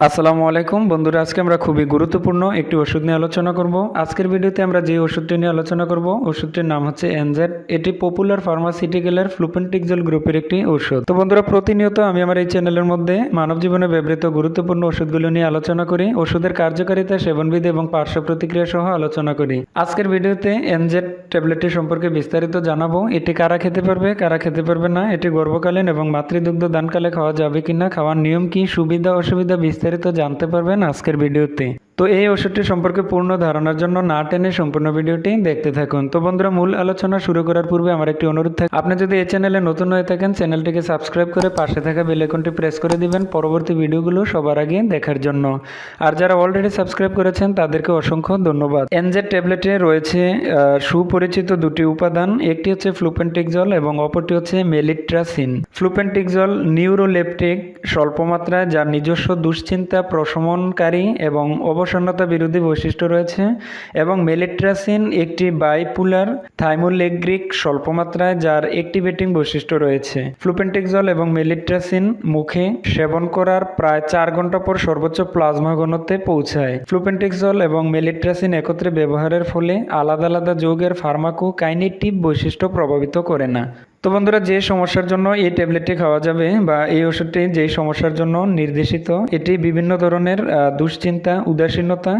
আসসালামু আলাইকুম। বন্ধুরা, আজকে আমরা খুবই গুরুত্বপূর্ণ একটি ওষুধ নিয়ে আলোচনা করব। আজকের ভিডিওতে আমরা যে ওষুধটি নিয়ে আলোচনা করব, ওষুধটির নাম হচ্ছে এনজেড এটি পপুলার ফার্মাসিউটিক্যালের ফ্লুপেন্টিকজল গ্রুপের একটি ওষুধ। তো বন্ধুরা, প্রতিনিয়ত আমি আমার এই চ্যানেলের মধ্যে মানব জীবনে ব্যবহৃত গুরুত্বপূর্ণ ওষুধগুলো নিয়ে আলোচনা করি, ওষুধের কার্যকারিতা, সেবনবিধি এবং পার্শ্ব প্রতিক্রিয়া সহ আলোচনা করি। আজকের ভিডিওতে এনজেড ট্যাবলেটটি সম্পর্কে বিস্তারিত জানাব, এটি কারা খেতে পারবে, কারা খেতে পারবে না, এটি গর্ভকালীন এবং মাতৃদুগ্ধ দানকালে খাওয়া যাবে কিনা, খাওয়ার নিয়ম কি, সুবিধা, অসুবিধা বিস্তারিত জানতে পারবেন আজকের ভিডিওতে তো এই ওষুধটি সম্পর্কে পূর্ণ ধারণার জন্য না টেনে সম্পূর্ণ ভিডিওটি দেখতে থাকুন। তো বন্ধুরা, মূল আলোচনা শুরু করার পূর্বে আমার একটি অনুরোধ থাকে আপনি যদি এই চ্যানেলে নতুন হয়ে থাকেন, চ্যানেলটিকে সাবস্ক্রাইব করে পাশে থাকা বেল আইকনটি প্রেস করে দিবেন পরবর্তী ভিডিওগুলো সবার আগে দেখার জন্য। আর যারা অলরেডি সাবস্ক্রাইব করেছেন, তাদেরকে অসংখ্য ধন্যবাদ। এনজেড ট্যাবলেটে রয়েছে সুপরিচিত দুটি উপাদান, একটি হচ্ছে ফ্লুপেন্টিকজল এবং অপরটি হচ্ছে মেলিট্রাসিন। ফ্লুপেন্টিকজল নিউরোলেপটিক স্বল্প মাত্রায় যার নিজস্ব দুশ্চিন্তা প্রশমনকারী এবং অবসন্নতা বিরোধী বৈশিষ্ট্য রয়েছে এবং মেলিট্রাসিন একটি বাইপুলার থাইমোলেগ্রিক স্বল্প মাত্রায় যার অ্যাক্টিভেটিং বৈশিষ্ট্য রয়েছে। ফ্লুপেন্টিকজল এবং মেলিট্রাসিন মুখে সেবন করার প্রায় চার ঘণ্টা পর সর্বোচ্চ প্লাজমা ঘনত্বে পৌঁছায়। ফ্লুপেন্টিকজল এবং মেলিট্রাসিন একত্রে ব্যবহারের ফলে আলাদা আলাদা যৌগের ফার্মাকো কাইনেটিভ বৈশিষ্ট্য প্রভাবিত করে না। তো বন্ধুরা, যে সমস্যার জন্য এই ট্যাবলেটটি খাওয়া যাবে বা এই ওষুধটি যে সমস্যার জন্য নির্দেশিত, এটি বিভিন্ন ধরনের দুশ্চিন্তা, উদাসীনতা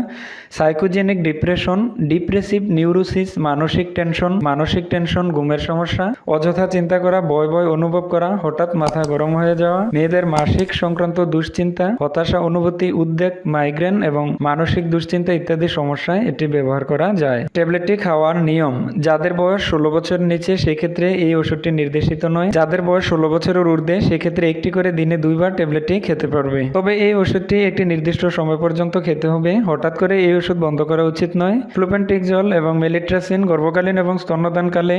সাইকোজেনিক ডিপ্রেশন ডিপ্রেসিভ নিউরোসিস মানসিক টেনশন মানসিক টেনশন ঘুমের সমস্যা, অযথা চিন্তা করা, ভয় ভয় অনুভব করা, হঠাৎ মাথা গরম হয়ে যাওয়া, মেয়েদের মাসিক সংক্রান্ত দুশ্চিন্তা, হতাশা অনুভূতি, উদ্বেগ মাইগ্রেন এবং মানসিক দুশ্চিন্তা ইত্যাদি সমস্যায় এটি ব্যবহার করা যায়। ট্যাবলেটটি খাওয়ার নিয়ম, যাদের বয়স ষোলো বছর নিচে, সেক্ষেত্রে এই ওষুধটি নির্দেশিত নয়। যাদের বয়স ষোলো বছরের ঊর্ধ্বে, সেক্ষেত্রে একটি করে দিনে দুইবার ট্যাবলেটটি খেতে পারবে। তবে এই ওষুধটি একটি নির্দিষ্ট সময় পর্যন্ত খেতে হবে। হঠাৎ করে এই ওষুধ বন্ধ করা উচিত নয়। ফ্লুপেন্টিক জল এবং মেলিট্রাসিন, গর্ভকালীন এবং স্তন্যদানকালে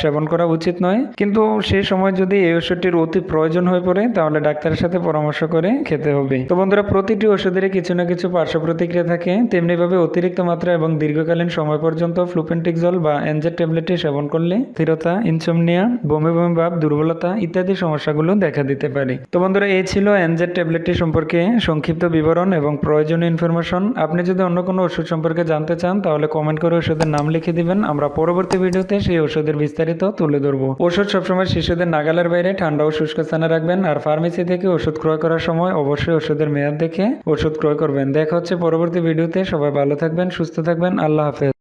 সেবন করা উচিত নয়। কিন্তু সেই সময় যদি এই ওষুধটির অতি প্রয়োজন হয়ে পড়ে, তাহলে ডাক্তারের সাথে পরামর্শ করে খেতে হবে। তো বন্ধুরা, প্রতিটি ওষুধেরই কিছু না কিছু পার্শ্ব প্রতিক্রিয়া থাকে। তেমনিভাবে অতিরিক্ত মাত্রা এবং দীর্ঘকালীন সময় পর্যন্ত ফ্লুপেন্টিক জল বা এনজেড ট্যাবলেটটি সেবন করলে স্থিরতা, ইনসোমনিয়া বমি বমি ভাব, দুর্বলতা ইত্যাদি সমস্যাগুলো দেখা দিতে পারে। তো বন্ধুরা, এই ছিল এনজেড ট্যাবলেটটি সম্পর্কে সংক্ষিপ্ত বিবরণ এবং প্রয়োজনীয় ইনফরমেশন আপনি যদি অন্য কোনো ওষুধ সম্পর্কে জানতে চান, তাহলে কমেন্ট করে ওষুধের নাম লিখে দিবেন। আমরা পরবর্তী ভিডিওতে সেই ওষুধের বিস্তারিত তুলে ধরবো। ওষুধ সবসময় শিশুদের নাগালের বাইরে ঠান্ডা ও শুষ্ক স্থানে রাখবেন আর ফার্মেসি থেকে ওষুধ ক্রয় করার সময় অবশ্যই ওষুধের মেয়াদ দেখে ওষুধ ক্রয় করবেন। দেখা হচ্ছে পরবর্তী ভিডিওতে। সবাই ভালো থাকবেন, সুস্থ থাকবেন। আল্লাহ হাফেজ।